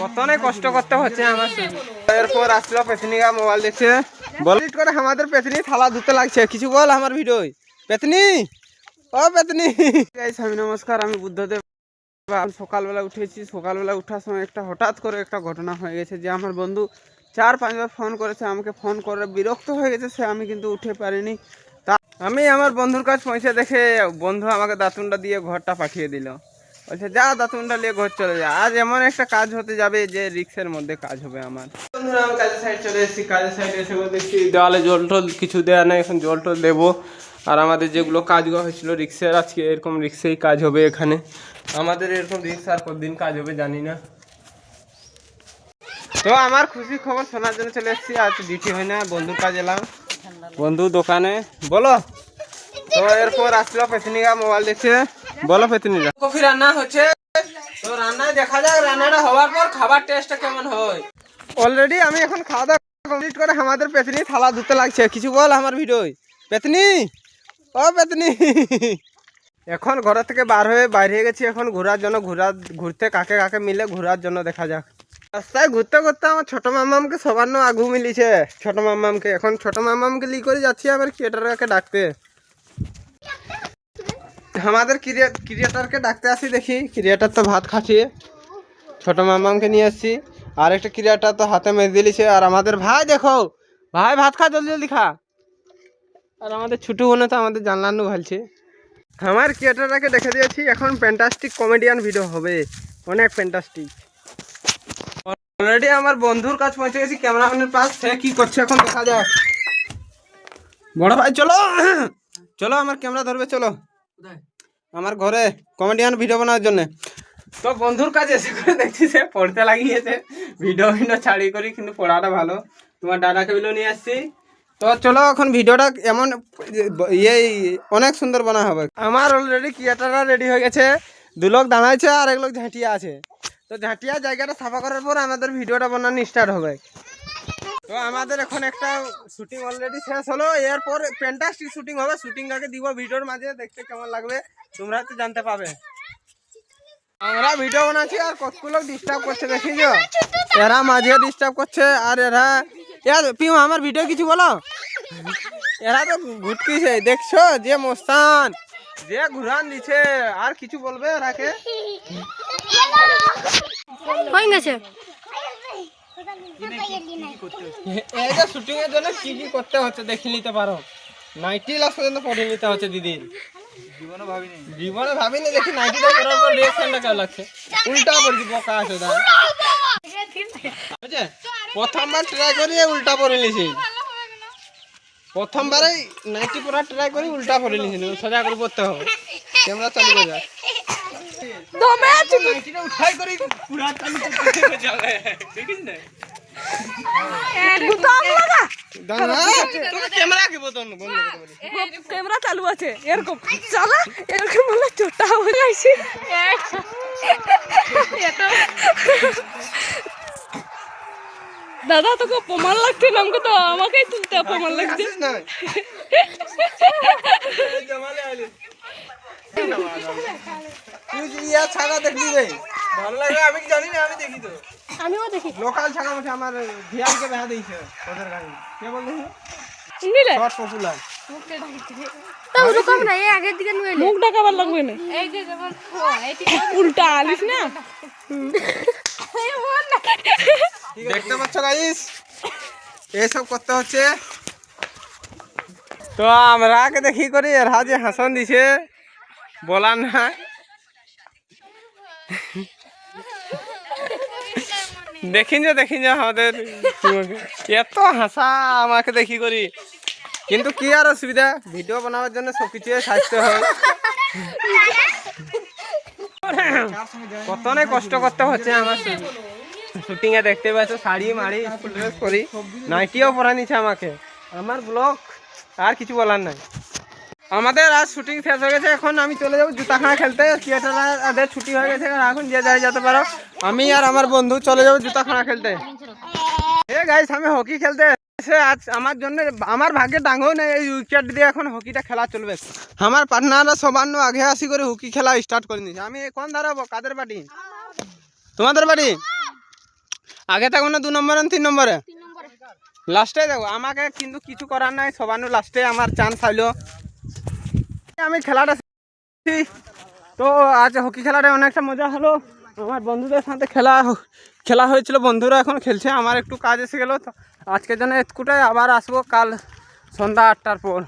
কত কষ্ট করতে হচ্ছে আমার। এরপর আসলো পেতনিকা মোবাইল দেখছে। বল। করে আমাদের পেতনি থালা ধুতে লাগছে। কিছু বল আমার ভিডিও পেতনি? ও পেতনি। আমি নমস্কার, আমি বুদ্ধদেব। সকালবেলা উঠেছি। সকালবেলা উঠার সময় একটা হঠাৎ করে একটা ঘটনা হয়ে গেছে যে আমার বন্ধু চার পাঁচবার ফোন করেছে, আমাকে ফোন করে বিরক্ত হয়ে গেছে, সে আমি কিন্তু উঠে পারিনি। তা আমি আমার বন্ধুর কাছে পৌঁছে দেখে বন্ধু আমাকে দাতুনটা দিয়ে ঘরটা পাঠিয়ে দিল। বলছে, যা দাতুনটা নিয়ে ঘর চলে যা। আজ এমন একটা কাজ হতে যাবে যে রিক্সের মধ্যে কাজ হবে আমার। বন্ধুরা, আমি কাজের সাইড চলে এসেছি। কাজের সাইড এসে দেখছি, দেওয়ালে জল টল কিছু দেওয়া নেই, এখন জল টল দেবো। আর আমাদের যেগুলো কাজগুলো হয়েছিল, রিক্সের, আজকে এরকম রিক্সেই কাজ হবে এখানে। আমাদের এরকম রিক্স আর কতদিন কাজ হবে জানি না। তো আমার খুশি খবর শোনার জন্য চলে এসেছি। আজ ডিউটি হয় না, বন্ধুর কাজ এলাম। বন্ধু দোকানে, বলো। তো এরপর আসলো পেতনিকা মোবাইল দেখছে। বলো পেতনিরা কফি রান্না হচ্ছে। তো রান্না দেখা যাক রান্নাটা হওয়ার পর খাবার টেস্টটা কেমন হয়। অলরেডি আমি এখন খাওয়া দাওয়া কমপ্লিট করে আমাদের পেতনি থালা ধুতে লাগছে। কিছু বল আমার ভিডিও পেতনি? ও পেতনি। এখন ঘর থেকে বার হয়ে বাইরে গেছি এখন ঘোরার জন্য ঘোরা ঘুরতে কাকে কাকে মিলে ঘোরার জন্য দেখা যাক। রাস্তায় ঘুরতে ঘুরতে আমার ছোট মামামকে সবার নো আগু মিলিছে। ছোট মামামকে এখন ছোট মামামকে লি করে যাচ্ছি আমার ক্রিয়েটারকে ডাকতে। আমাদের ক্রিয়েটারকে ডাকতে আসি দেখি। ক্রিয়েটার তো ভাত খাচ্ছি। ছোট মামামকে নিয়ে আসছি। আর একটা ক্রিয়েটার তো হাতে মেরে দিলিছে আর আমাদের ভাই দেখো। ভাই, ভাত খা, জলদি জলদি খা। আর আমাদের ছুটু বোনে তো আমাদের জানলানো ভালছে। আমার ক্রিয়েটারটাকে দেখে দিয়েছি। এখন ফ্যান্টাস্টিক কমেডিয়ান ভিডিও হবে। অনেক ফ্যান্টাস্টিক অলরেডি আমার বন্ধুর কাছে পৌঁছে গেছি। ক্যামেরাম্যানের পাশ। সে কি করছে এখন দেখা যাক। বড় ভাই, চলো। চলো, আমার ক্যামেরা ধরবে, চলো। আমার ঘরে কমেডিয়ান ভিডিও বানানোর জন্য। তো বন্ধুর কাছে এসে করে দেখছি সে পড়তে লাগিয়েছে। ভিডিও ভিডিও ছাড়ি করি কিন্তু পড়াটা ভালো। তোমার দাদাকে বিলো নিয়ে আসছি। তো চলো এখন ভিডিওটা এমন ইয়ে অনেক সুন্দর বানা হবে। আমার অলরেডি ক্রিয়েটাররা রেডি হয়ে গেছে। দু লোক দাঁড়াইছে আর এক লোক ঝাঁটিয়া আছে। তো ঝাঁটিয়া জায়গাটা সাফা করার পর আমাদের ভিডিওটা বানানো স্টার্ট হবে। তো আমাদের এখন একটা শুটিং অলরেডি শেষ হলো। এরপর ফ্যান্টাস্টিক শুটিং হবে। শুটিং আগে দিব, ভিডিওর মাঝে দেখতে কেমন লাগবে, তোমরা তো জানতে পাবে আমরা ভিডিও বানাচ্ছি আর কতগুলো ডিস্টার্ব করছে, দেখিছো? এরা মাঝে ডিস্টার্ব করছে, আর এরা ইয়ার পিউ, আমার ভিডিও কিছু বলো? এরা তো ঘুটকিছে, দেখছ? যে মোস্তান, যে ঘুরান দিছে, আর কিছু বলবে এরাকে? হয়ে গেছে। এই যে শুটিং এর জন্য কি কি করতে হচ্ছে দেখে নিতে পারো। নাইটি লাস্ট পর্যন্ত পরে নিতে হচ্ছে দিদির জীবনে ভাবিনি। জীবনে ভাবিনি দেখি নাইটিটা করার পর রিয়াকশনটা কেমন লাগছে? উল্টা পড়ছি বকা আছে দা বুঝছে প্রথমবার ট্রাই করি উল্টা পরে নিছি প্রথমবারে নাইটি পরা ট্রাই করি উল্টা পরে নিছি সোজা করে পড়তে হবে। ক্যামেরা চালু করে তোকে ক্যামেরা চালু আছে এরকম। চালা এরকম বলে চোটা হয়ে গেছে দাদা তোকে প্রমাণ লাগছে না আমাকে তো আমাকেই তুলতে প্রমাণ লাগছে। না এই জমালে আইলি তুই যে ইয়া ছাগা দেখবি রে ভালো লাগে আমি জানি না আমি দেখি তো আমিও দেখি লোকাল ছাগা আমার কে বেহা দিয়েছে ওদের গাড়ি কে বল দেখি নিলে? শর্ট পপুলার তো ওরকম না এই আগের দিকে নিয়ে মুখ ঢাকাবার লাগবে না। এই যে যেমন উল্টা আলিস না? দেখতে পাচ্ছ গাইস এসব করতে হচ্ছে। তো আমরা কে দেখি করি এরা যে হাসন দিছে। বলার না। দেখিন যে দেখিন যে আমাদের এত হাসা আমাকে দেখি করি। কিন্তু কি আর অসুবিধা? ভিডিও বানাবার জন্য সব কিছু সাজতে হয় কত না কষ্ট করতে হচ্ছে আমার শুটিং এ দেখতে পাচ্ছ, শাড়ি মাড়ি স্কুল ড্রেস করি নাইটিও পরা নিচ্ছে আমাকে। আমার ব্লগ আর কিছু বলার নাই। আমাদের আজ শুটিং শেষ হয়ে গেছে এখন আমি চলে যাব জুতাখানা খেলতে। থিয়েটারের ছুটি হয়ে গেছে এখন যে যাই যেতে পারো। আমি আর আমার বন্ধু চলে যাব জুতাখানা খেলতে। এ গাইস আমি হকি খেলতে এসে আজ আমার জন্য আমার ভাগ্যে ডাঙ্গও নেই এই উইকেট দিয়ে এখন হকিটা খেলা চলবে। আমার পার্টনাররা সবার আগে আসি করে হকি খেলা স্টার্ট করে নিয়েছে। আমি কোন দাঁড়াবো কাদের বাড়ি তোমাদের বাড়ি আগে থাকব না দু নম্বরে তিন নম্বরে? লাস্টে দেখো আমাকে কিন্তু কিছু করার নাই সবানু লাস্টে আমার চান্স হইল আমি খেলাটা। তো আজ হকি খেলাটা অনেকটা মজা হলো। আমার বন্ধুদের সাথে খেলা খেলা হয়েছিল, বন্ধুরা এখন খেলছে, আমার একটু কাজ এসে গেলো। তো আজকের জন্য এতকুটাই আবার আসব কাল সন্ধ্যা আটটার পর।